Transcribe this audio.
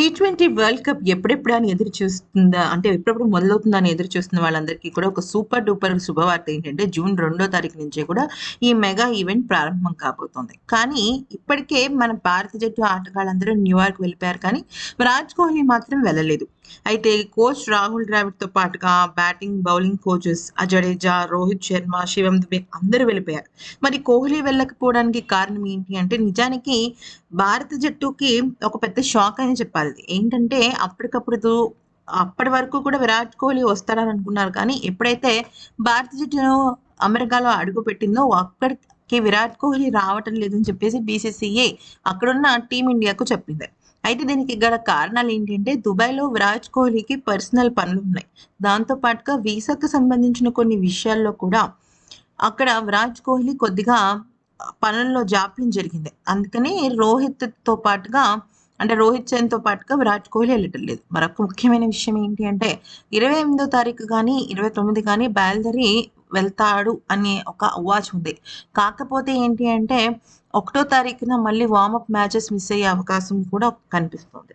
T twenty world cup ఎప్పుడెప్పుడు అని ఎదురు చూస్తుందా? అంటే ఎప్పుడెప్పుడు మొదలవుతుందని ఎదురు చూస్తున్న వాళ్ళందరికీ కూడా ఒక సూపర్ డూపర్ శుభవార్త ఏంటంటే జూన్ రెండో తారీఖు నుంచే కూడా ఈ మెగా ఈవెంట్ ప్రారంభం కాబోతోంది. కానీ ఇప్పటికే మన భారత జట్టు ఆటగాళ్ళందరూ న్యూయార్క్ వెళ్ళిపోయారు కానీ విరాట్ కోహ్లీ మాత్రం వెళ్ళలేదు. అయితే కోచ్ రాహుల్ ద్రావిడ్తో పాటుగా batting bowling coaches Jadeja Rohit Sharma Shivam Dube అందరూ వెళ్ళిపోయారు. మరి కోహ్లీ వెళ్ళకపోవడానికి కారణం ఏంటి అంటే నిజానికి భారత జట్టుకి ఒక పెద్ద షాక్ అని చెప్పాలి. ఏంటంటే అప్పటికప్పుడు అప్పటి వరకు కూడా విరాట్ కోహ్లీ వస్తాడని అనుకున్నారు కానీ ఎప్పుడైతే భారత జట్టును అమెరికాలో అడుగు పెట్టిందో అక్కడికి విరాట్ కోహ్లీ రావటం లేదని చెప్పేసి బీసీసీఏ అక్కడున్న టీమిండియాకు చెప్పింది. అయితే దీనికి గల కారణాలు ఏంటంటే దుబాయ్లో విరాట్ కోహ్లీకి పర్సనల్ పనులు ఉన్నాయి. దాంతో పాటుగా వీసాకు సంబంధించిన కొన్ని విషయాల్లో కూడా అక్కడ విరాట్ కోహ్లీ కొద్దిగా పనుల్లో జాప్యం జరిగింది. అందుకని రోహిత్తో పాటుగా అంటే రోహిత్ శర్మతో పాటుగా విరాట్ కోహ్లీ వెళ్ళటం లేదు. మరొక ముఖ్యమైన విషయం ఏంటి అంటే ఇరవై ఎనిమిదో తారీఖు కానీ ఇరవై తొమ్మిది కానీ బయలుదేరి వెళ్తాడు అనే ఒక అవాజ్ ఉంది. కాకపోతే ఏంటి అంటే ఒకటో తారీఖున మళ్ళీ వార్మప్ మ్యాచెస్ మిస్ అయ్యే అవకాశం కూడా కనిపిస్తుంది.